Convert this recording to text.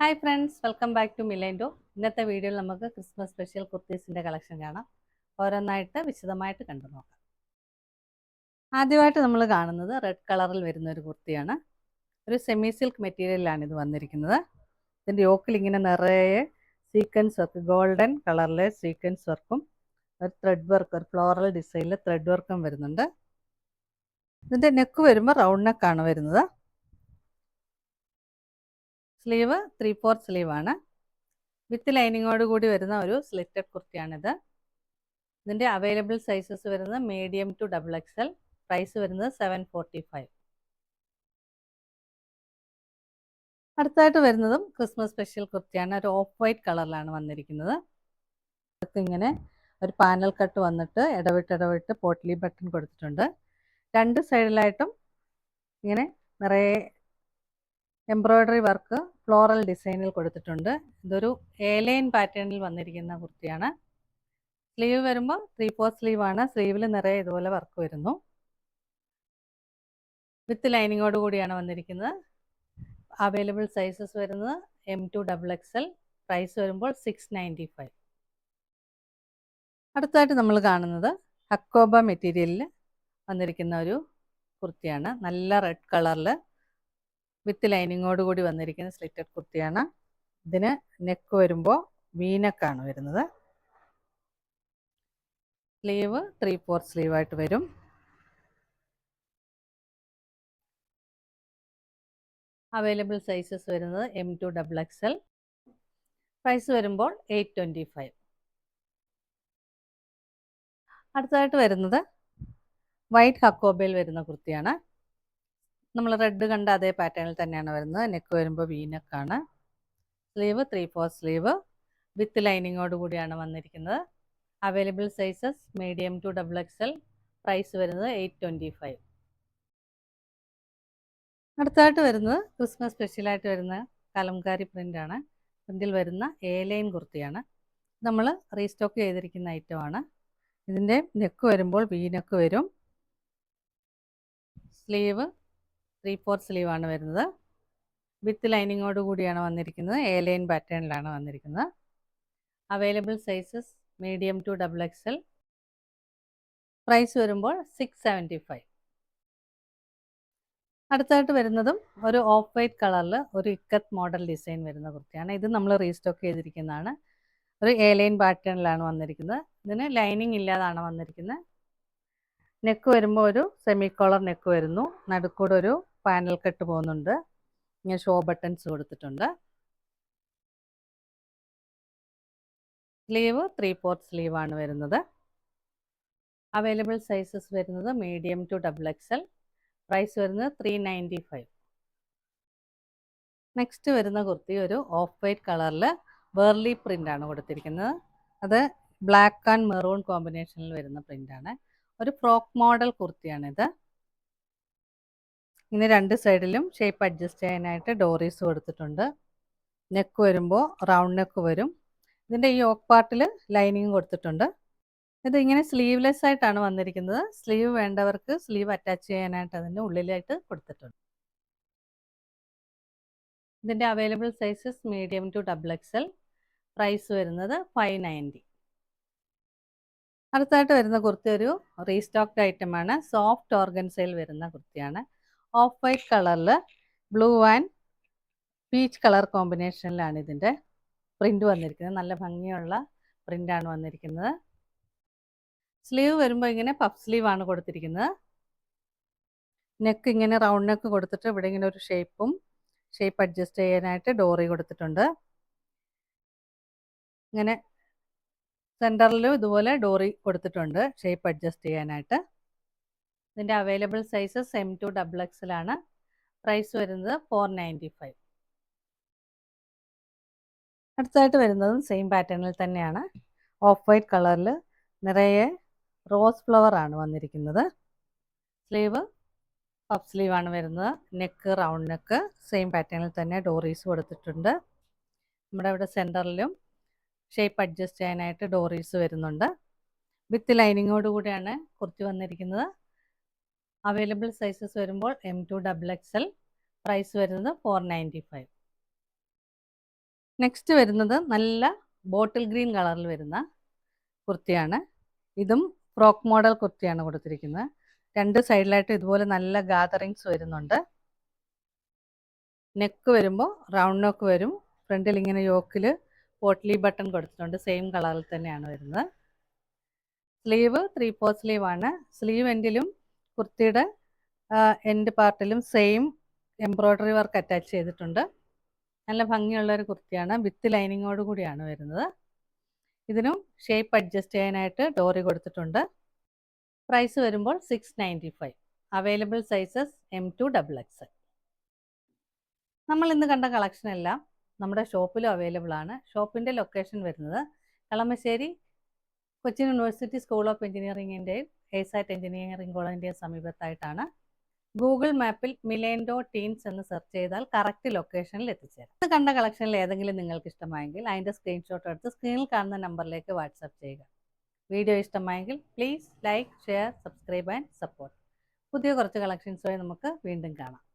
Hi friends welcome back to Milendo ഇന്നത്തെ വീഡിയോയിൽ നമുക്ക് ക്രിസ്മസ് സ്പെഷ്യൽ കുർത്തീസിന്റെ കളക്ഷൻ കാണാം. ഓരോന്നായിട്ട് വിശദമായിട്ട് കണ്ടു നോക്കാം. ആദ്യമായിട്ട് നമ്മൾ കാണുന്നത് റെഡ് കളറിൽ വരുന്ന ഒരു കുർത്തിയാണ് ഒരു സെമി സിൽക്ക് മെറ്റീരിയലാണ് ഇത് വന്നിരിക്കുന്നത്. ഇതിന്റെ യോക്കിൽ ഇങ്ങനെ നിറയെ സീക്വൻസ് വർക്ക് ഗോൾഡൻ കളറിലെ സീക്വൻസ് വർക്കും ഒരു ത്രെഡ് വർക്ക് ഒരു ഫ്ലോറൽ ഡിസൈനിൽ ത്രെഡ് വർക്കും വരുന്നുണ്ട്. ഇതിന്റെ നെക്ക് വരുമ്പോൾ റൗണ്ട് നെക്കാണ് വരുന്നത്. സ്ലീവ് ത്രീ ഫോർത്ത് സ്ലീവ് ആണ്. വിത്ത് ലൈനിങ്ങോട് കൂടി വരുന്ന ഒരു സ്ലിറ്റഡ് കുർത്തിയാണിത്. ഇതിന്റെ അവൈലബിൾ സൈസസ് വരുന്നത് medium to double XL price വരുന്നത് സെവൻ ഫോർട്ടി ഫൈവ് അടുത്തായിട്ട് വരുന്നതും ക്രിസ്മസ് സ്പെഷ്യൽ കുർത്തിയാണ്. ഒരു ഓഫ് വൈറ്റ് കളറിലാണ് വന്നിരിക്കുന്നത്. ഇങ്ങനെ ഒരു പാനൽ കട്ട് വന്നിട്ട് ഇടവിട്ട് ഇടവിട്ട് പോട്ട്ലി ബട്ടൺ കൊടുത്തിട്ടുണ്ട്. രണ്ട് സൈഡിലായിട്ടും ഇങ്ങനെ നിറയെ എംബ്രോയ്ഡറി വർക്ക് ഫ്ലോറൽ ഡിസൈനിൽ കൊടുത്തിട്ടുണ്ട്. ഇതൊരു ഏലൈൻ പാറ്റേണിൽ വന്നിരിക്കുന്ന കുർത്തിയാണ്. സ്ലീവ് വരുമ്പോൾ ത്രീ ഫോർ സ്ലീവ് ആണ്. സ്ലീവിൽ നിറയെ ഇതുപോലെ വർക്ക് വരുന്നു. വിത്ത് ലൈനിങ്ങോട് കൂടിയാണ് വന്നിരിക്കുന്നത്. അവൈലബിൾ സൈസസ് വരുന്നത് M to double X L price വരുമ്പോൾ സിക്സ് നയന്റി ഫൈവ് അടുത്തായിട്ട് നമ്മൾ കാണുന്നത് ഹക്കോബ മെറ്റീരിയലിൽ വന്നിരിക്കുന്ന ഒരു കുർത്തിയാണ്. നല്ല റെഡ് കളറിൽ വിത്ത് ലൈനിങ്ങോട് കൂടി വന്നിരിക്കുന്ന സ്ലിറ്റഡ് കുർത്തിയാണ്. ഇതിന് നെക്ക് വരുമ്പോൾ വീനക്കാണ് വരുന്നത്. സ്ലീവ് ത്രീ ഫോർ സ്ലീവായിട്ട് വരും. അവൈലബിൾ സൈസസ് വരുന്നത് M to double X L price വരുമ്പോൾ എയ്റ്റ് ട്വന്റി ഫൈവ് അടുത്തതായിട്ട് വരുന്നത് വൈറ്റ് ഹക്കോബയിൽ വരുന്ന കുർത്തിയാണ്. നമ്മൾ റെഡ് കണ്ട അതേ പാറ്റേണിൽ തന്നെയാണ് വരുന്നത്. നെക്ക് വരുമ്പോൾ വീനക്കാണ് sleeve three four sleeve. With ലൈനിങ്ങോട് കൂടിയാണ് വന്നിരിക്കുന്നത്. Available sizes medium to double XL price വരുന്നത് എയ്റ്റ് ട്വന്റി ഫൈവ് അടുത്തായിട്ട് വരുന്നത് ക്രിസ്മസ് സ്പെഷ്യലായിട്ട് വരുന്ന കലംകാരി പ്രിന്റാണ് പ്രിന്റിൽ വരുന്ന എ ലൈൻ കുർത്തിയാണ് നമ്മൾ റീസ്റ്റോക്ക് ചെയ്തിരിക്കുന്ന ഐറ്റമാണ് ഇതിന്റെ നെക്ക് വരുമ്പോൾ വി നെക്ക് വരും. സ്ലീവ് ത്രീ ഫോർ സ്ലീവ് ആണ് വരുന്നത്. വിത്ത് ലൈനിങ്ങോട് കൂടിയാണ് വന്നിരിക്കുന്നത്. എ ലൈൻ പാറ്റേണിലാണ് വന്നിരിക്കുന്നത്. Available sizes medium to double X L price വരുമ്പോൾ സിക്സ് സെവന്റി ഫൈവ് അടുത്തായിട്ട് വരുന്നതും ഒരു ഓഫ് വൈറ്റ് കളറിൽ ഒരു ഇക്കത്ത് മോഡൽ ഡിസൈൻ വരുന്ന കുർത്തിയാണ്. ഇത് നമ്മൾ റീസ്റ്റോക്ക് ചെയ്തിരിക്കുന്നതാണ്. ഒരു എ ലൈൻ പാറ്റേണിലാണ് വന്നിരിക്കുന്നത്. ഇതിന് ലൈനിങ് ഇല്ലാതാണ് വന്നിരിക്കുന്നത്. നെക്ക് വരുമ്പോൾ ഒരു സെമി കോളർ നെക്ക് വരുന്നു. നടുക്കൂടെ ഒരു പാനൽ കട്ട് പോകുന്നുണ്ട്. ഇങ്ങനെ ഷോ ബട്ടൺസ് കൊടുത്തിട്ടുണ്ട്. സ്ലീവ് ത്രീ ഫോർത്ത് ആണ് വരുന്നത്. അവൈലബിൾ സൈസസ് വരുന്നത് medium to double XL price വരുന്നത് ത്രീ നയന്റി ഫൈവ് നെക്സ്റ്റ് വരുന്ന കുർത്തി ഒരു ഓഫ് വൈറ്റ് കളറിൽ വേർലി പ്രിന്റ് ആണ് കൊടുത്തിരിക്കുന്നത്. അത് ബ്ലാക്ക് ആൻഡ് മെറൂൺ കോമ്പിനേഷനിൽ വരുന്ന പ്രിന്റാണ് ഒരു ഫ്രോക്ക് മോഡൽ കുർത്തിയാണിത്. ഇങ്ങനെ രണ്ട് സൈഡിലും ഷേപ്പ് അഡ്ജസ്റ്റ് ചെയ്യാനായിട്ട് ഡോറീസ് കൊടുത്തിട്ടുണ്ട്. നെക്ക് വരുമ്പോൾ റൗണ്ട് നെക്ക് വരും. ഇതിന്റെ ഈ ഓക്ക് പാർട്ടിൽ ലൈനിങ് കൊടുത്തിട്ടുണ്ട്. ഇത് ഇങ്ങനെ സ്ലീവ്ലെസ് ആയിട്ടാണ് വന്നിരിക്കുന്നത്. സ്ലീവ് വേണ്ടവർക്ക് സ്ലീവ് അറ്റാച്ച് ചെയ്യാനായിട്ട് അതിന്റെ ഉള്ളിലായിട്ട് കൊടുത്തിട്ടുണ്ട്. ഇതിന്റെ available sizes medium to double X L price വരുന്നത് ഫൈവ് നയന്റി അടുത്തായിട്ട് വരുന്ന കുർത്തി ഒരു റീസ്റ്റോക്ഡ് ഐറ്റമാണ് സോഫ്റ്റ് ഓർഗൻസയിൽ വരുന്ന കുർത്തിയാണ്. ഓഫ് വൈറ്റ് കളറിൽ ബ്ലൂ ആൻഡ് പീച്ച് കളർ കോമ്പിനേഷനിലാണ് ഇതിന്റെ പ്രിന്റ് വന്നിരിക്കുന്നത്. നല്ല ഭംഗിയുള്ള പ്രിന്റാണ് വന്നിരിക്കുന്നത്. സ്ലീവ് വരുമ്പോൾ ഇങ്ങനെ പഫ് സ്ലീവ് ആണ് കൊടുത്തിരിക്കുന്നത്. നെക്ക് ഇങ്ങനെ റൗണ്ട് നെക്ക് കൊടുത്തിട്ട് ഇവിടെ ഇങ്ങനെ ഒരു ഷേപ്പും ഷേപ്പ് അഡ്ജസ്റ്റ് ചെയ്യാനായിട്ട് ഡോറി കൊടുത്തിട്ടുണ്ട്. ഇങ്ങനെ സെന്ററിലും ഇതുപോലെ ഡോറി കൊടുത്തിട്ടുണ്ട് ഷേപ്പ് അഡ്ജസ്റ്റ് ചെയ്യാനായിട്ട്. ഇതിന്റെ available sizes M to double എക്സിലാണ് price വരുന്നത് ഫോർ നയന്റി ഫൈവ് അടുത്തായിട്ട് വരുന്നതും സെയിം പാറ്റേണിൽ തന്നെയാണ്. ഓഫ് വൈറ്റ് കളറിൽ നിറയെ റോസ് ഫ്ലവർ ആണ് വന്നിരിക്കുന്നത്. സ്ലീവ് പഫ് സ്ലീവാണ് വരുന്നത്. നെക്ക് റൗണ്ട് നെക്ക് സെയിം പാറ്റേണിൽ തന്നെ ഡോറീസ് കൊടുത്തിട്ടുണ്ട്. നമ്മുടെ ഇവിടെ സെന്ററിലും ഷേപ്പ് അഡ്ജസ്റ്റ് ചെയ്യാനായിട്ട് ഡോറീസ് വരുന്നുണ്ട്. വിത്ത് ലൈനിങ്ങോട് കൂടിയാണ് കുർത്തി വന്നിരിക്കുന്നത്. അവൈലബിൾ സൈസസ് വരുമ്പോൾ M to double X L price വരുന്നത് ഫോർ നയന്റി ഫൈവ് നെക്സ്റ്റ് വരുന്നത് നല്ല ബോട്ടിൽ ഗ്രീൻ കളറിൽ വരുന്ന കുർത്തിയാണ്. ഇതും ഫ്രോക്ക് മോഡൽ കുർത്തിയാണ് കൊടുത്തിരിക്കുന്നത്. രണ്ട് സൈഡിലായിട്ട് ഇതുപോലെ നല്ല ഗാദറിങ്സ് വരുന്നുണ്ട്. നെക്ക് വരുമ്പോൾ റൗണ്ട് നെക്ക് വരും. ഫ്രണ്ടിൽ ഇങ്ങനെ യോക്കിൽ പോട്ട്ലി ബട്ടൺ കൊടുത്തിട്ടുണ്ട്. സെയിം കളറിൽ തന്നെയാണ് വരുന്നത്. സ്ലീവ് ത്രീ ഫോർ സ്ലീവാണ് സ്ലീവ് എൻഡിലും കുർത്തിയുടെ എൻഡ് പാർട്ടിലും സെയിം എംബ്രോയ്ഡറി വർക്ക് അറ്റാച്ച് ചെയ്തിട്ടുണ്ട്. നല്ല ഭംഗിയുള്ള ഒരു കുർത്തിയാണ്. വിത്ത് ലൈനിങ്ങോട് കൂടിയാണ് വരുന്നത്. ഇതിനും ഷേപ്പ് അഡ്ജസ്റ്റ് ചെയ്യാനായിട്ട് ഡോറി കൊടുത്തിട്ടുണ്ട്. പ്രൈസ് വരുമ്പോൾ six ninety five available sizes M to double X നമ്മൾ ഇന്ന് കണ്ട കളക്ഷൻ എല്ലാം നമ്മുടെ ഷോപ്പിലും അവൈലബിൾ ആണ്. ഷോപ്പിന്റെ ലൊക്കേഷൻ വരുന്നത് Kalamassery Cochin university school of എഞ്ചിനീയറിംഗിന്റെയും എയ്സാറ്റ് എഞ്ചിനീയറിംഗ് കോളേജിന്റെ സമീപത്തായിട്ടാണ്. ഗൂഗിൾ മാപ്പിൽ മിലേൻഡോ ടീൻസ് എന്ന് സെർച്ച് ചെയ്താൽ കറക്റ്റ് ലൊക്കേഷനിൽ എത്തിച്ചേരാം. ഇത് കണ്ട കളക്ഷനിൽ ഏതെങ്കിലും നിങ്ങൾക്ക് ഇഷ്ടമായെങ്കിൽ അതിന്റെ സ്ക്രീൻഷോട്ട് എടുത്ത് സ്ക്രീനിൽ കാണുന്ന നമ്പറിലേക്ക് വാട്സപ്പ് ചെയ്യുക. വീഡിയോ ഇഷ്ടമായെങ്കിൽ please like share subscribe and support. പുതിയ കുറച്ച് കളക്ഷൻസ് കളക്ഷൻസുമായി നമുക്ക് വീണ്ടും കാണാം.